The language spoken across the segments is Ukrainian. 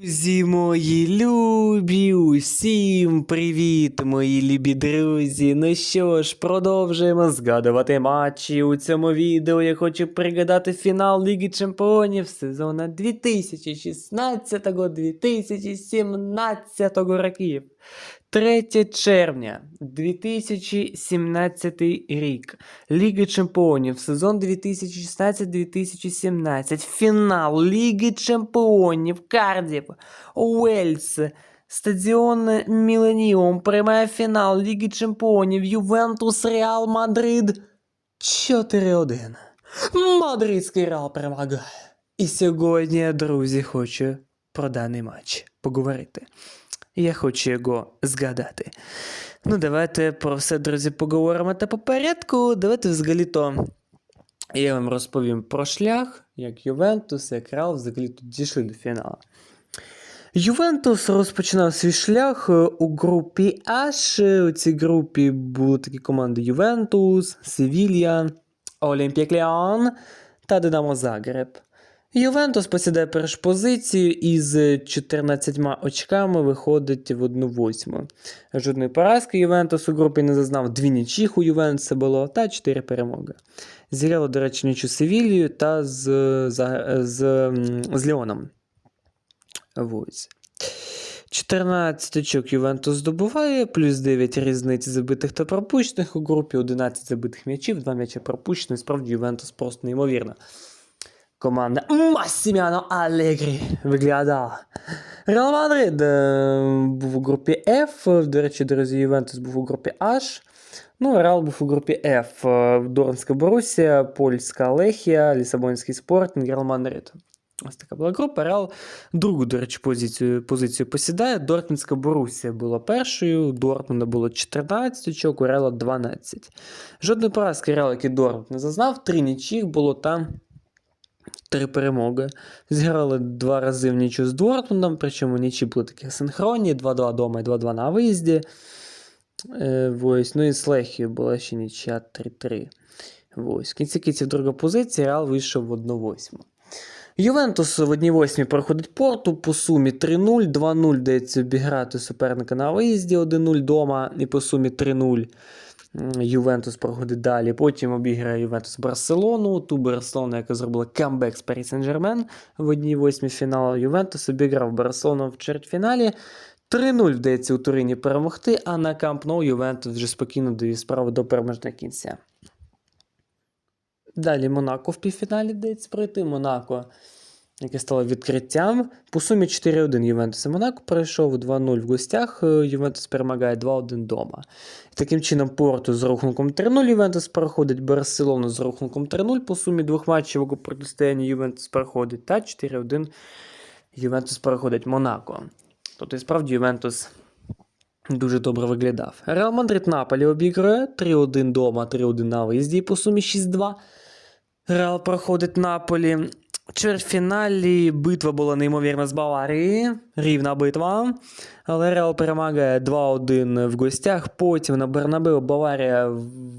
Друзі мої любі, усім привіт, мої любі друзі. Ну що ж, продовжуємо згадувати матчі. У цьому відео я хочу пригадати фінал Ліги Чемпіонів сезону 2016-2017 років. 3 червня 2017 рік. Ліги Чемпіонів, сезон 2016-2017. Фінал Ліги Чемпіонів, Кардів, Уельс. Стадіон Міленіум приймає фінал Ліги Чемпіонів Ювентус Реал Мадрид 4-1. Мадридський Реал перемагає. І сьогодні, друзі, хочу про даний матч поговорити. Я хочу його згадати. Ну, давайте про все, друзі, поговоримо та по порядку. Давайте взагалі-то я вам розповім про шлях, як Ювентус, як Реал взагалі тут дійшли до фіналу. Ювентус розпочинав свій шлях е, у групі H. У цій групі були такі команди Ювентус, Севілья, Олімпік Леон та Динамо Загреб. Ювентус посідає першу позицію і з 14 очками виходить в 1-8. Жодної поразки Ювентус у групі не зазнав, дві нічіх у Ювентуса було та 4 перемоги. Зіграло, до речі, нічу з Севілією та з, з, з, з Леоном. Ось. 14 очок Ювентус здобуває, плюс 9 різниць забитих та пропущених у групі, 11 забитих м'ячів, 2 м'ячі пропущені. Справді Ювентус просто неймовірна. Команда Массіміано Алегрі виглядала. Реал Мадрид е, був у групі F. До речі, друзі, Ювентус був у групі H. Ну, Реал був у групі F. Е, Дорнська Борусія, Польська Лехія, Лісабонський Спортинг, Реал Мадрид. Ось така була група. Реал другу, до речі, позицію, позицію посідає. Дортмундська Борусія була першою, Дортмунда було 14 очок, у Реала 12. Жодної поразки Реал, як і Дортмунд не зазнав, три нічих було там. Три перемоги. Зіграли два рази в нічу з Дортмундом, причому нічі були такі синхронні, 2-2 дома і 2-2 на виїзді. Е, ось. Ну і з Лехією була ще нічия 3-3. Ось. В кінці кінців друга позиція, Реал вийшов в 1-8. Ювентус в 1-8 проходить порту по сумі 3-0, 2-0 дається обіграти суперника на виїзді, 1-0 дома і по сумі 3-0. Ювентус проходить далі. Потім обіграє Ювентус Барселону. Ту Барселону, яка зробила камбек з Парі Сен-Жермен в 1-8 фіналу. Ювентус обіграв Барселону в чвертьфіналі. 3-0 вдається у Турині перемогти, а на Камп Ноу Ювентус вже спокійно довів справу до переможного кінця. Далі Монако в півфіналі вдається пройти. Монако, яке стало відкриттям. По сумі 4-1 Ювентус і Монако пройшов 2-0 в гостях. е, Ювентус перемагає 2-1 дома. І таким чином Порту з рахунком 3-0 Ювентус проходить, Барселону з рахунком 3-0 по сумі двох матчів у протистоянні Ювентус проходить, та 4-1 Ювентус проходить Монако. Тобто, і справді Ювентус дуже добре виглядав. Реал Мадрид Наполі обігрує 3-1 дома, 3-1 на виїзді по сумі 6-2. Реал проходить Наполі. Чвертьфіналі битва була неймовірна з Баварії. Рівна битва. Але Реал перемагає 2-1 в гостях. Потім на Бернабеу Баварія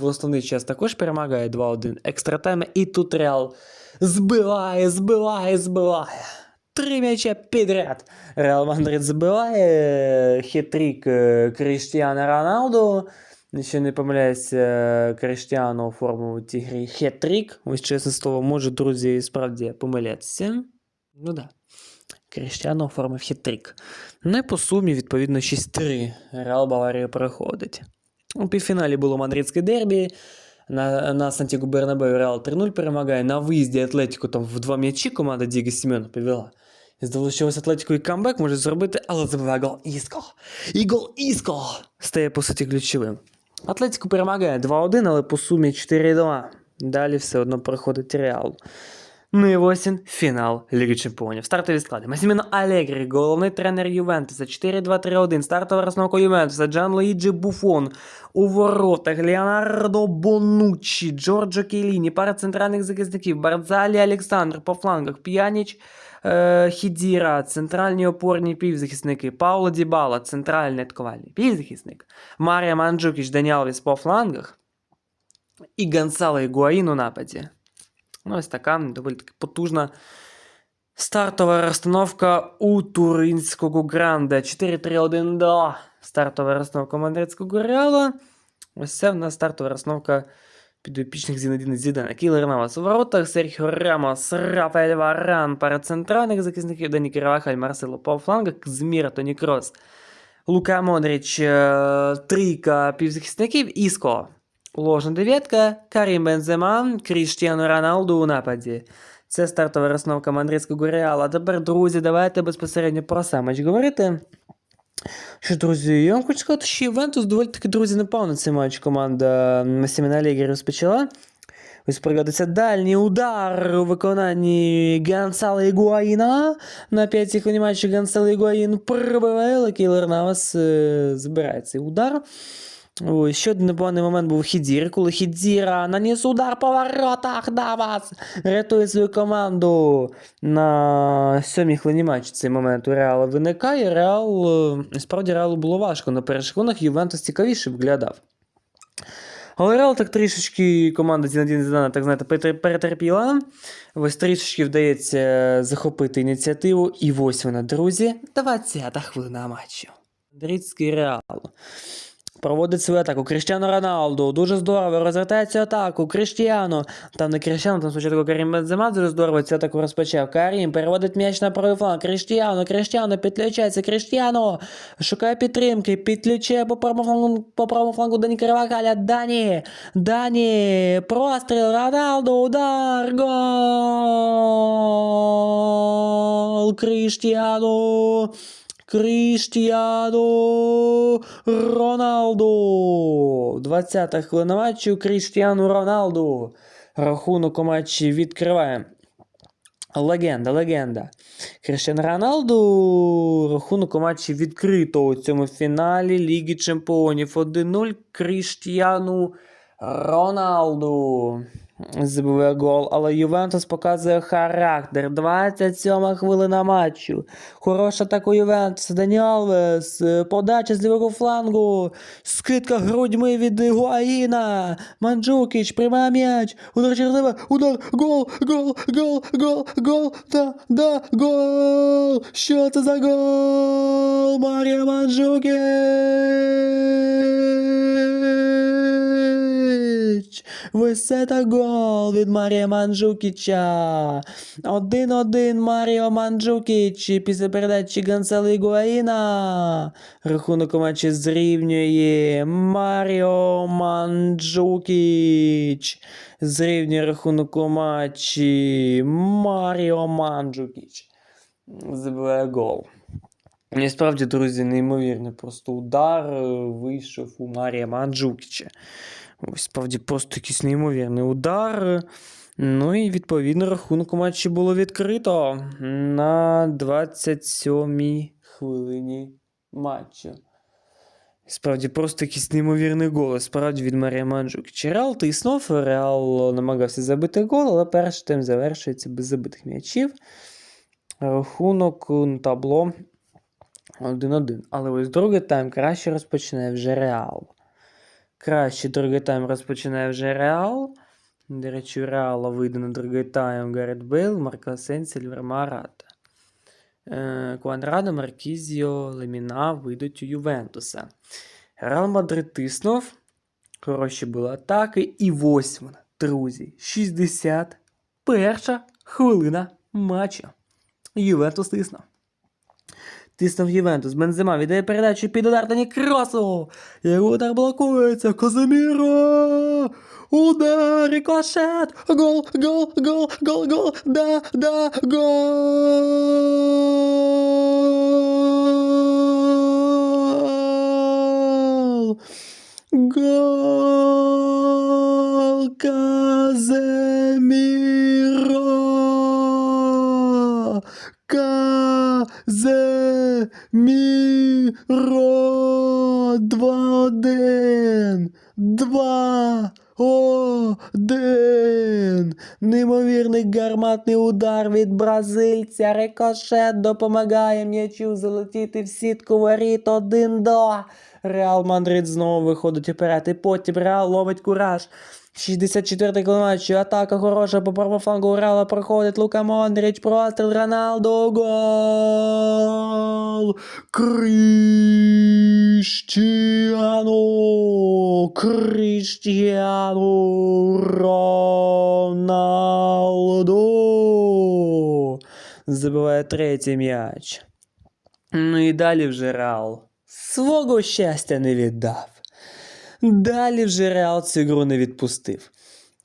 в основний час також перемагає 2-1 екстратайми. І тут Реал збиває, збиває, збиває. Три м'яча підряд. Реал Мадрид забиває хитрік Кріштіана Роналду. Якщо не помиляюся, Криштіану оформив у цій грі хет-трік. Ось чесне слово, може, друзі, справді помилятися. Ну да. Криштіану оформив хет-трік. І по сумі, відповідно, 6-3. Реал Баварія проходить. У півфіналі було мадридське дербі. На, на Сантьяго Бернабеу Реал 3-0 перемагає. На виїзді Атлетіку там в два м'ячі команда Діго Сімена повела. Здалося, що ось Атлетико і камбек може зробити, але забиває гол Іско. І гол Іско стає по суті ключовим. Атлетико перемагає 2-1, але по сумі 4-2. Далі все одно проходить Реал. Ну і ось фінал Ліги Чемпіонів. Стартові склади. Масіміно Алегрі, головний тренер Ювентуса, 4-2-3-1, стартова розновка Ювентуса, Джан Луїджі Буфон, у воротах, Леонардо Бонуччі, Джорджо Келіні, пара центральних захисників, Бардзалі Олександр по флангах, П'яніч, е, Хідіра, центральні опорні півзахисники, Пауло Дібала, центральний атакувальний півзахисник, Марія Манджукіч, Даніалвіс по флангах і Гонсало Ігуаїн у нападі. Ну, ось така доволі таки потужна Стартова розстановка у Туринського Гранде. 4-3-1 до. Стартова розстановка Мадридського Реала. Ось це в нас стартова розстановка підопічних Зінедіна Зідана. Кілер Навас у воротах, Серхіо Рамос, Рафаель Варан, пара центральних захисників, Дані Каравахаль, Марсело по флангах, Зміра, Тоні Крос, Лука Модріч, е, трійка півзахисників, Іско. Ложна дев'ятка, Карім Бензема, Кріштіану Роналду у нападі. Це стартова розстановка мадридського Реала. Тепер, друзі, давайте безпосередньо про сам говорити. Що, друзі, я вам хочу сказати, що Ювентус доволі таки, друзі, непевно цей матч команда Масіміна Ліги розпочала. Ось пригодиться дальній удар у виконанні Гансала Ігуаїна. На п'ятій хвилині матчу Гансала Ігуаїн пробиває, але Кейлер Навас е, збирає цей удар. Ось, ще один непоганий момент був у Хідзірі, коли Хідзіра наніс удар по воротах Навас рятує свою команду на сьомій хвилині матчу. Цей момент у Реала виникає. Реал, е, справді Реалу було важко. На перших хвилинах Ювентус цікавіше виглядав. Але Реал так трішечки команда Зінедіна Зідана, так знаєте, перетерпіла. Ось трішечки вдається захопити ініціативу. І ось вона, друзі, 20-та хвилина матчу. Мадридський Реал. Проводить свою атаку. Кріштіану Роналду. Дуже здорово. Розвертає цю атаку. Кріштіану. Там не Кріштіану, там спочатку Карім Бензема дуже здорово цю атаку розпочав. Карім переводить м'яч на правий фланг. Кріштіану, Кріштіану, підключається. Кріштіану. Шукає підтримки. Підключає по правому флангу, по правому флангу Дані Карвакаля. Дані. Дані. Простріл. Роналду. Удар. Гол. Кріштіану. Кріштіану Роналду. 20-та хвилина матчу. Кріштіану Роналду. Рахунок у матчі відкриває. Легенда, легенда. Кріштіану Роналду. Рахунок у матчі відкрито у цьому фіналі Ліги Чемпіонів. 1-0 Кріштіану Роналду. Забиває гол, але Ювентус показує характер. 27 хвилина матчу. Хороша атака Ювентуса. Дані Алвес. е, Подача з лівого флангу. Скидка грудьми від Гуаїна. Манджукіч приймає м'яч. Удар через. Удар. Гол. Гол. Гол. Гол. Гол. Да. Да. Гол. Що це за гол? Марія Манджукіч. Висета гол від Марія Манджукіча. 1-1 Маріо Манджукіч після передачі Гансали Гуаїна. Рахунок у матчі зрівнює Маріо Манджукіч. Зрівнює рахунок у матчі Маріо Манджукіч. Забиває гол. І справді, друзі, неймовірний просто удар е, вийшов у Марія Манджукіча. Справді просто якийсь неймовірний удар. Ну і відповідно рахунок у матчі було відкрито на 27-й хвилині матчу. Справді просто якийсь неймовірний гол. Справді від Марія Манджукіча. Реал тиснув, Реал намагався забити гол, але перший тайм завершується без забитих м'ячів. Рахунок на табло 1-1. Але ось другий тайм краще розпочинає вже Реал. Краще другий тайм розпочинає вже Реал. До речі, у Реала вийде на другий тайм Гаррет Бейл, Марко Асенсі, Альвар Марата. Е, Квадрадо, Маркізіо, Леміна вийдуть у Ювентуса. Реал Мадрид тиснув. Хороші були атаки. І ось вона, друзі. 61 хвилина матчу. Ювентус тиснув. Тиснув Ювентус. Бензима віддає передачу під удар Дані Кросу. Його удар блокується. Казиміра! Удар! Рикошет! Гол! Гол! Гол! Гол! Гол! Да! Да! Гол! Гол! Казиміра! Міро 2-1. 2 один. Неймовірний гарматний удар від бразильця. Рикошет допомагає м'ячу залетіти в сітку воріт 1-2. Реал Мадрид знову виходить вперед. І потім Реал ловить кураж. 64-й матчу. Атака хороша по правому флангу у Реала проходить Лука Мондрич. Простріл Роналду. Гол! Кріштіану! Кріштіану Роналду! Забиває третій м'яч. Ну і далі вже Реал свого щастя не віддав. Далі вже Реал цю гру не відпустив.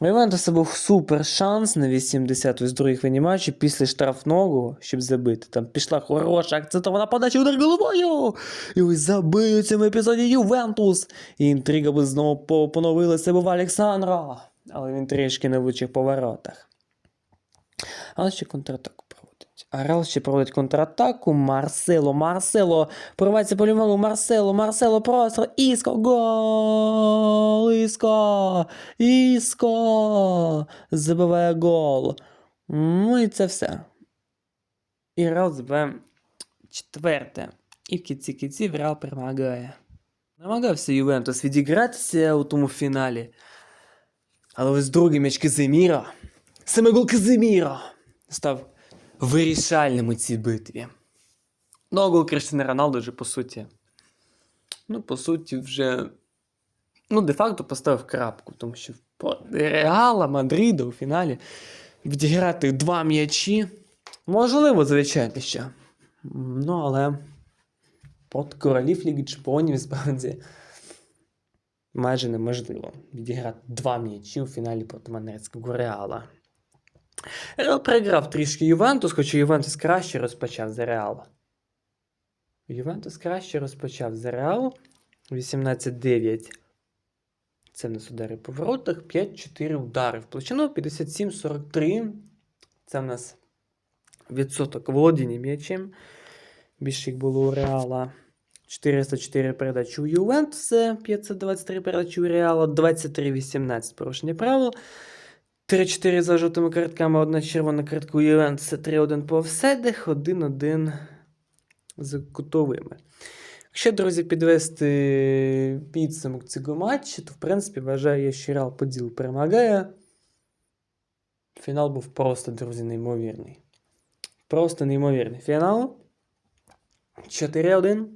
У Ювентуса був супер шанс на 80 ось другій хвилині матчу після штрафного, щоб забити. Там пішла хороша акцентована подача удар головою. І ось забив у цьому епізоді Ювентус. І інтрига би знову поновилася в Олександра. Але він трішки не влучив по воротах. Але ще контратаку проводить. А ще проводить контратаку. Марсело, Марсело. Поривається по лівому. Марсело, Марсело, простріл. Іско. Гол! Іско! Іско! Забиває гол. Ну і це все. І Реал забиває четверте. І в кінці кінців Реал перемагає. Намагався Ювентус відігратися у тому фіналі. Але ось другий м'яч Казиміра. Саме гол Казиміра став вирішальним у цій битві. Ну, гол Криштіана Роналду вже по суті. Ну, по суті, вже. Ну, де-факто поставив крапку, тому що Реала Мадрида у фіналі відіграти два м'ячі. Можливо, звичайно, ще. Ну, але проти королів Ліги Чемпіонів справді майже неможливо відіграти два м'ячі у фіналі проти Манерського Реала. Реал програв трішки Ювентус, хоча Ювентус краще розпочав за Реал. Ювентус краще розпочав за Реал. 18-9. Це в нас удари по воротах. 5-4 удари в площину. 57-43. Це в нас відсоток володіння м'ячем. Більше їх було у Реала. 404 передачі у Ювентуса, 523 передачі у Реала, 23-18 порушення правил. 3-4 за жовтими картками, одна червона картка у Ювентуса, 3-1 по офсайдах, 1-1 з кутовими. Якщо, друзі, підвести підсумок цього матчу, то в принципі вважаю, що Реал поділ перемагає. Фінал був просто, друзі, неймовірний. Просто неймовірний фінал. 4-1.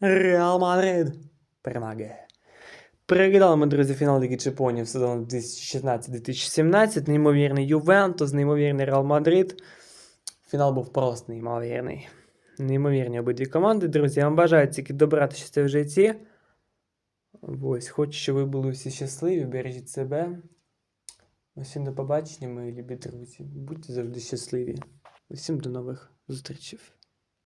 Реал Мадрид перемагає. Переглядали ми, друзі, фінал Ліги Чемпіонів сезону 2016-2017. Неймовірний Ювентус, неймовірний Реал Мадрид. Фінал був просто неймовірний. Неймовірні обидві команди, друзі. Я вам бажаю тільки добрати щастя в житті. Ось, хочу, щоб ви були всі щасливі, бережіть себе. Усім до побачення, мої любі друзі. Будьте завжди щасливі. Усім до нових зустрічей.